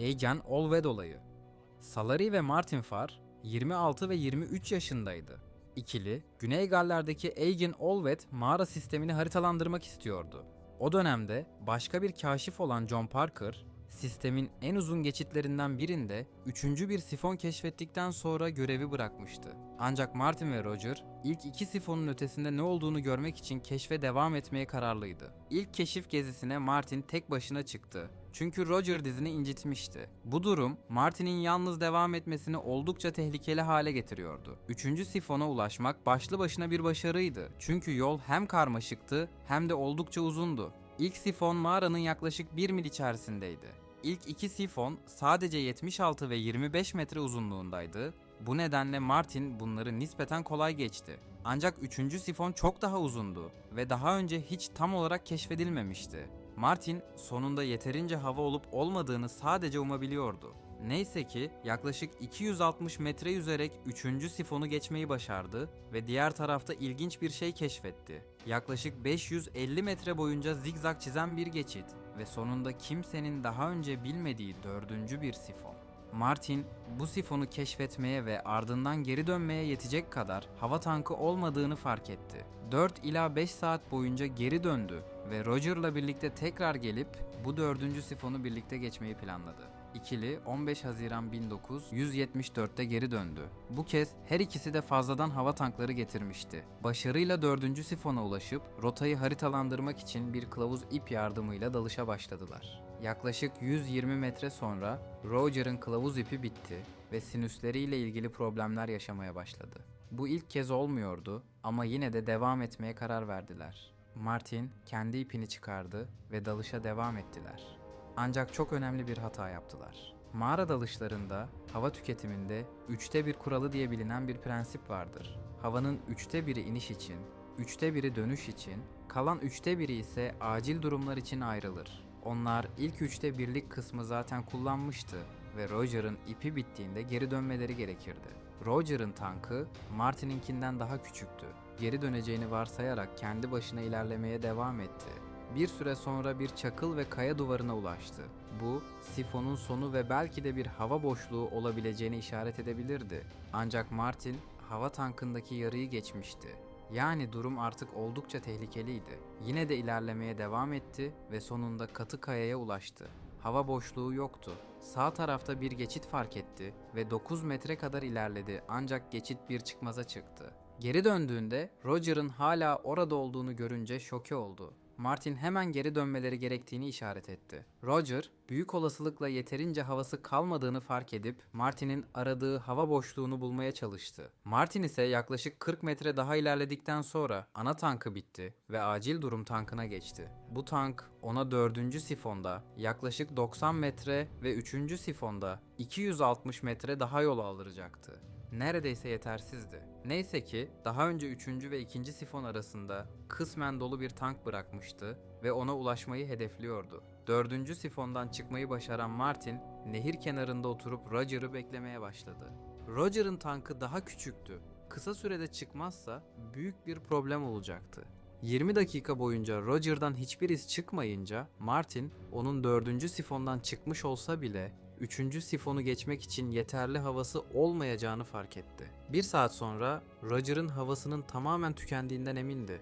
Agent Allwed olayı. Salary ve Martin Farr 26 ve 23 yaşındaydı. İkili, Güney Galler'deki Agent Allwed mağara sistemini haritalandırmak istiyordu. O dönemde başka bir kaşif olan John Parker, sistemin en uzun geçitlerinden birinde üçüncü bir sifon keşfettikten sonra görevi bırakmıştı. Ancak Martin ve Roger ilk iki sifonun ötesinde ne olduğunu görmek için keşfe devam etmeye kararlıydı. İlk keşif gezisine Martin tek başına çıktı. Çünkü Roger dizini incitmişti. Bu durum Martin'in yalnız devam etmesini oldukça tehlikeli hale getiriyordu. Üçüncü sifona ulaşmak başlı başına bir başarıydı. Çünkü yol hem karmaşıktı hem de oldukça uzundu. İlk sifon mağaranın yaklaşık 1 mil içerisindeydi. İlk iki sifon sadece 76 ve 25 metre uzunluğundaydı. Bu nedenle Martin bunları nispeten kolay geçti. Ancak üçüncü sifon çok daha uzundu ve daha önce hiç tam olarak keşfedilmemişti. Martin sonunda yeterince hava olup olmadığını sadece umabiliyordu. Neyse ki yaklaşık 260 metre yüzerek 3. sifonu geçmeyi başardı ve diğer tarafta ilginç bir şey keşfetti. Yaklaşık 550 metre boyunca zigzag çizen bir geçit ve sonunda kimsenin daha önce bilmediği dördüncü bir sifon. Martin bu sifonu keşfetmeye ve ardından geri dönmeye yetecek kadar hava tankı olmadığını fark etti. 4 ila 5 saat boyunca geri döndü ve Roger'la birlikte tekrar gelip bu dördüncü sifonu birlikte geçmeyi planladı. İkili 15 Haziran 1974'te geri döndü. Bu kez her ikisi de fazladan hava tankları getirmişti. Başarıyla dördüncü sifona ulaşıp rotayı haritalandırmak için bir kılavuz ip yardımıyla dalışa başladılar. Yaklaşık 120 metre sonra Roger'ın kılavuz ipi bitti ve sinüsleriyle ilgili problemler yaşamaya başladı. Bu ilk kez olmuyordu ama yine de devam etmeye karar verdiler. Martin kendi ipini çıkardı ve dalışa devam ettiler. Ancak çok önemli bir hata yaptılar. Mağara dalışlarında hava tüketiminde üçte bir kuralı diye bilinen bir prensip vardır. Havanın üçte biri iniş için, üçte biri dönüş için, kalan üçte biri ise acil durumlar için ayrılır. Onlar ilk üçte birlik kısmı zaten kullanmıştı ve Roger'ın ipi bittiğinde geri dönmeleri gerekirdi. Roger'ın tankı Martin'inkinden daha küçüktü. Geri döneceğini varsayarak kendi başına ilerlemeye devam etti. Bir süre sonra bir çakıl ve kaya duvarına ulaştı. Bu, sifonun sonu ve belki de bir hava boşluğu olabileceğini işaret edebilirdi. Ancak Martin, hava tankındaki yarıyı geçmişti. Yani durum artık oldukça tehlikeliydi. Yine de ilerlemeye devam etti ve sonunda katı kayaya ulaştı. Hava boşluğu yoktu. Sağ tarafta bir geçit fark etti ve 9 metre kadar ilerledi ancak geçit bir çıkmaza çıktı. Geri döndüğünde Roger'ın hala orada olduğunu görünce şoke oldu. Martin hemen geri dönmeleri gerektiğini işaret etti. Roger, büyük olasılıkla yeterince havası kalmadığını fark edip Martin'in aradığı hava boşluğunu bulmaya çalıştı. Martin ise yaklaşık 40 metre daha ilerledikten sonra ana tankı bitti ve acil durum tankına geçti. Bu tank ona 4. sifonda yaklaşık 90 metre ve 3. sifonda 260 metre daha yol aldıracaktı neredeyse yetersizdi. Neyse ki daha önce 3. ve 2. sifon arasında kısmen dolu bir tank bırakmıştı ve ona ulaşmayı hedefliyordu. 4. sifondan çıkmayı başaran Martin, nehir kenarında oturup Roger'ı beklemeye başladı. Roger'ın tankı daha küçüktü. Kısa sürede çıkmazsa büyük bir problem olacaktı. 20 dakika boyunca Roger'dan hiçbir iz çıkmayınca Martin onun 4. sifondan çıkmış olsa bile 3. sifonu geçmek için yeterli havası olmayacağını fark etti. Bir saat sonra Roger'ın havasının tamamen tükendiğinden emindi.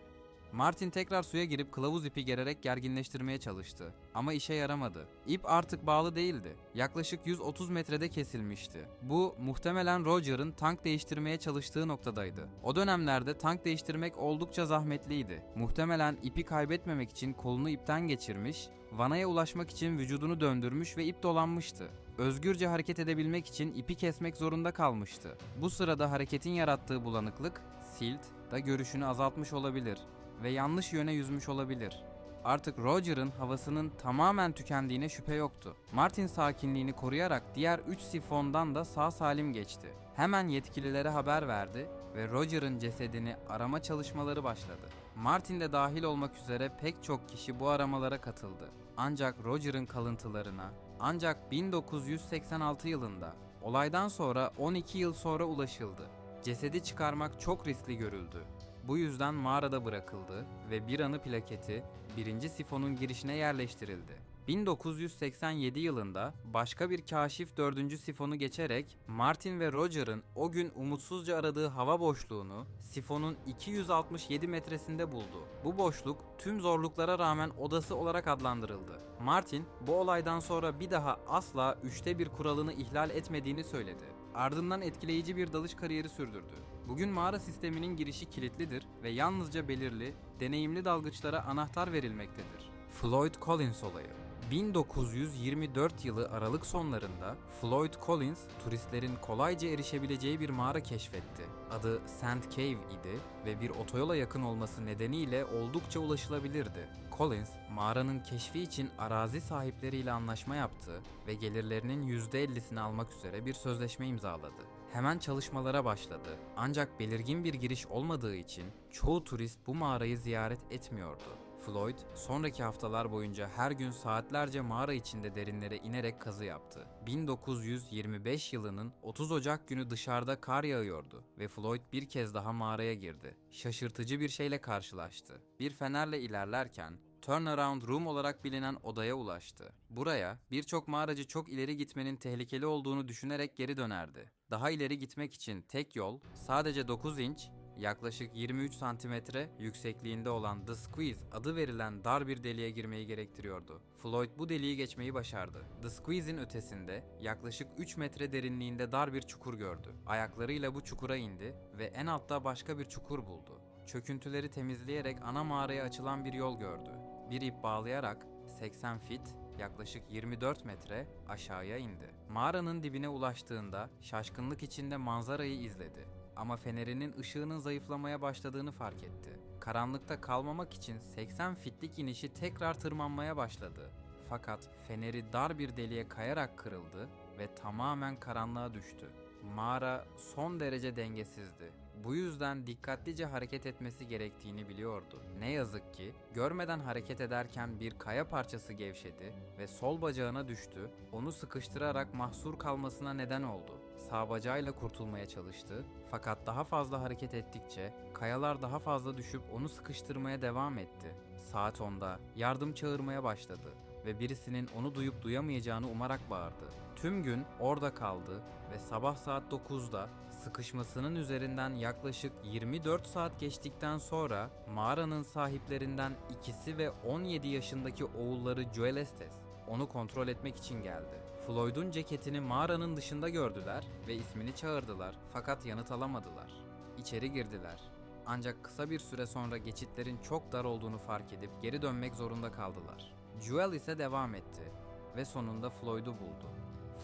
Martin tekrar suya girip kılavuz ipi gererek gerginleştirmeye çalıştı. Ama işe yaramadı. İp artık bağlı değildi. Yaklaşık 130 metrede kesilmişti. Bu muhtemelen Roger'ın tank değiştirmeye çalıştığı noktadaydı. O dönemlerde tank değiştirmek oldukça zahmetliydi. Muhtemelen ipi kaybetmemek için kolunu ipten geçirmiş, vanaya ulaşmak için vücudunu döndürmüş ve ip dolanmıştı. Özgürce hareket edebilmek için ipi kesmek zorunda kalmıştı. Bu sırada hareketin yarattığı bulanıklık, silt da görüşünü azaltmış olabilir ve yanlış yöne yüzmüş olabilir. Artık Roger'ın havasının tamamen tükendiğine şüphe yoktu. Martin sakinliğini koruyarak diğer 3 sifondan da sağ salim geçti. Hemen yetkililere haber verdi ve Roger'ın cesedini arama çalışmaları başladı. Martin de dahil olmak üzere pek çok kişi bu aramalara katıldı. Ancak Roger'ın kalıntılarına ancak 1986 yılında olaydan sonra 12 yıl sonra ulaşıldı. Cesedi çıkarmak çok riskli görüldü. Bu yüzden mağarada bırakıldı ve bir anı plaketi birinci sifonun girişine yerleştirildi. 1987 yılında başka bir kaşif dördüncü sifonu geçerek Martin ve Roger'ın o gün umutsuzca aradığı hava boşluğunu sifonun 267 metresinde buldu. Bu boşluk tüm zorluklara rağmen odası olarak adlandırıldı. Martin bu olaydan sonra bir daha asla üçte bir kuralını ihlal etmediğini söyledi. Ardından etkileyici bir dalış kariyeri sürdürdü. Bugün mağara sisteminin girişi kilitlidir ve yalnızca belirli, deneyimli dalgıçlara anahtar verilmektedir. Floyd Collins olayı 1924 yılı Aralık sonlarında Floyd Collins turistlerin kolayca erişebileceği bir mağara keşfetti. Adı Sand Cave idi ve bir otoyola yakın olması nedeniyle oldukça ulaşılabilirdi. Collins, mağaranın keşfi için arazi sahipleriyle anlaşma yaptı ve gelirlerinin %50'sini almak üzere bir sözleşme imzaladı. Hemen çalışmalara başladı. Ancak belirgin bir giriş olmadığı için çoğu turist bu mağarayı ziyaret etmiyordu. Floyd sonraki haftalar boyunca her gün saatlerce mağara içinde derinlere inerek kazı yaptı. 1925 yılının 30 Ocak günü dışarıda kar yağıyordu ve Floyd bir kez daha mağaraya girdi. Şaşırtıcı bir şeyle karşılaştı. Bir fenerle ilerlerken Turnaround Room olarak bilinen odaya ulaştı. Buraya birçok mağaracı çok ileri gitmenin tehlikeli olduğunu düşünerek geri dönerdi. Daha ileri gitmek için tek yol sadece 9 inç yaklaşık 23 santimetre yüksekliğinde olan The Squeeze adı verilen dar bir deliğe girmeyi gerektiriyordu. Floyd bu deliği geçmeyi başardı. The Squeeze'in ötesinde yaklaşık 3 metre derinliğinde dar bir çukur gördü. Ayaklarıyla bu çukura indi ve en altta başka bir çukur buldu. Çöküntüleri temizleyerek ana mağaraya açılan bir yol gördü. Bir ip bağlayarak 80 fit yaklaşık 24 metre aşağıya indi. Mağaranın dibine ulaştığında şaşkınlık içinde manzarayı izledi ama fenerinin ışığının zayıflamaya başladığını fark etti. Karanlıkta kalmamak için 80 fitlik inişi tekrar tırmanmaya başladı. Fakat feneri dar bir deliğe kayarak kırıldı ve tamamen karanlığa düştü. Mağara son derece dengesizdi. Bu yüzden dikkatlice hareket etmesi gerektiğini biliyordu. Ne yazık ki görmeden hareket ederken bir kaya parçası gevşedi ve sol bacağına düştü. Onu sıkıştırarak mahsur kalmasına neden oldu. Sağ bacağıyla kurtulmaya çalıştı fakat daha fazla hareket ettikçe kayalar daha fazla düşüp onu sıkıştırmaya devam etti. Saat 10'da yardım çağırmaya başladı ve birisinin onu duyup duyamayacağını umarak bağırdı. Tüm gün orada kaldı ve sabah saat 9'da sıkışmasının üzerinden yaklaşık 24 saat geçtikten sonra mağaranın sahiplerinden ikisi ve 17 yaşındaki oğulları Joel Estes onu kontrol etmek için geldi. Floyd'un ceketini mağaranın dışında gördüler ve ismini çağırdılar fakat yanıt alamadılar. İçeri girdiler. Ancak kısa bir süre sonra geçitlerin çok dar olduğunu fark edip geri dönmek zorunda kaldılar. Joel ise devam etti ve sonunda Floyd'u buldu.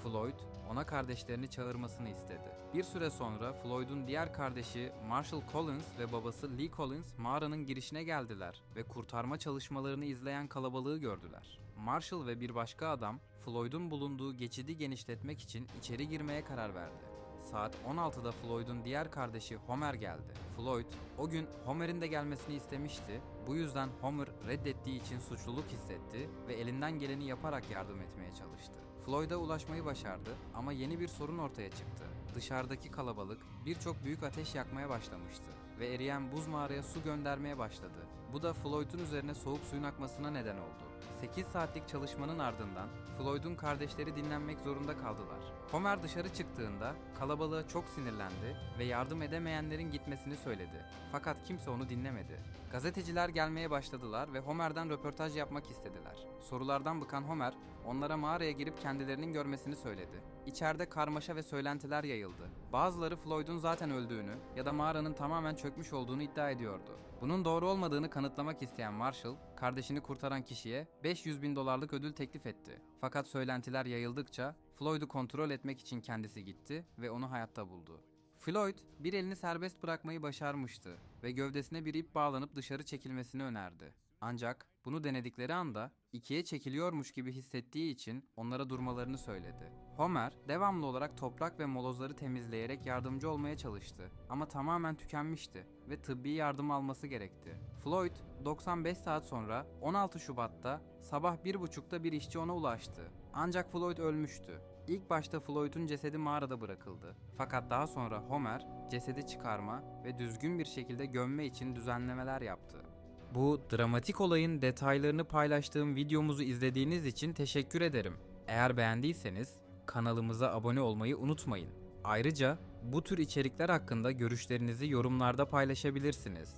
Floyd ona kardeşlerini çağırmasını istedi. Bir süre sonra Floyd'un diğer kardeşi Marshall Collins ve babası Lee Collins mağaranın girişine geldiler ve kurtarma çalışmalarını izleyen kalabalığı gördüler. Marshall ve bir başka adam Floyd'un bulunduğu geçidi genişletmek için içeri girmeye karar verdi. Saat 16'da Floyd'un diğer kardeşi Homer geldi. Floyd o gün Homer'in de gelmesini istemişti. Bu yüzden Homer reddettiği için suçluluk hissetti ve elinden geleni yaparak yardım etmeye çalıştı. Floyd'a ulaşmayı başardı ama yeni bir sorun ortaya çıktı. Dışarıdaki kalabalık birçok büyük ateş yakmaya başlamıştı ve eriyen buz mağaraya su göndermeye başladı. Bu da Floyd'un üzerine soğuk suyun akmasına neden oldu. 8 saatlik çalışmanın ardından Floyd'un kardeşleri dinlenmek zorunda kaldılar. Homer dışarı çıktığında kalabalığa çok sinirlendi ve yardım edemeyenlerin gitmesini söyledi. Fakat kimse onu dinlemedi. Gazeteciler gelmeye başladılar ve Homer'den röportaj yapmak istediler. Sorulardan bıkan Homer, onlara mağaraya girip kendilerinin görmesini söyledi. İçeride karmaşa ve söylentiler yayıldı. Bazıları Floyd'un zaten öldüğünü ya da mağaranın tamamen çökmüş olduğunu iddia ediyordu. Bunun doğru olmadığını kanıtlamak isteyen Marshall, kardeşini kurtaran kişiye 500 bin dolarlık ödül teklif etti. Fakat söylentiler yayıldıkça Floyd'u kontrol etmek için kendisi gitti ve onu hayatta buldu. Floyd bir elini serbest bırakmayı başarmıştı ve gövdesine bir ip bağlanıp dışarı çekilmesini önerdi. Ancak bunu denedikleri anda ikiye çekiliyormuş gibi hissettiği için onlara durmalarını söyledi. Homer devamlı olarak toprak ve molozları temizleyerek yardımcı olmaya çalıştı ama tamamen tükenmişti ve tıbbi yardım alması gerekti. Floyd 95 saat sonra 16 Şubat'ta sabah 1.30'da bir işçi ona ulaştı. Ancak Floyd ölmüştü. İlk başta Floyd'un cesedi mağarada bırakıldı. Fakat daha sonra Homer cesedi çıkarma ve düzgün bir şekilde gömme için düzenlemeler yaptı. Bu dramatik olayın detaylarını paylaştığım videomuzu izlediğiniz için teşekkür ederim. Eğer beğendiyseniz kanalımıza abone olmayı unutmayın. Ayrıca bu tür içerikler hakkında görüşlerinizi yorumlarda paylaşabilirsiniz.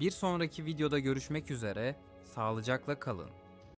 Bir sonraki videoda görüşmek üzere, sağlıcakla kalın.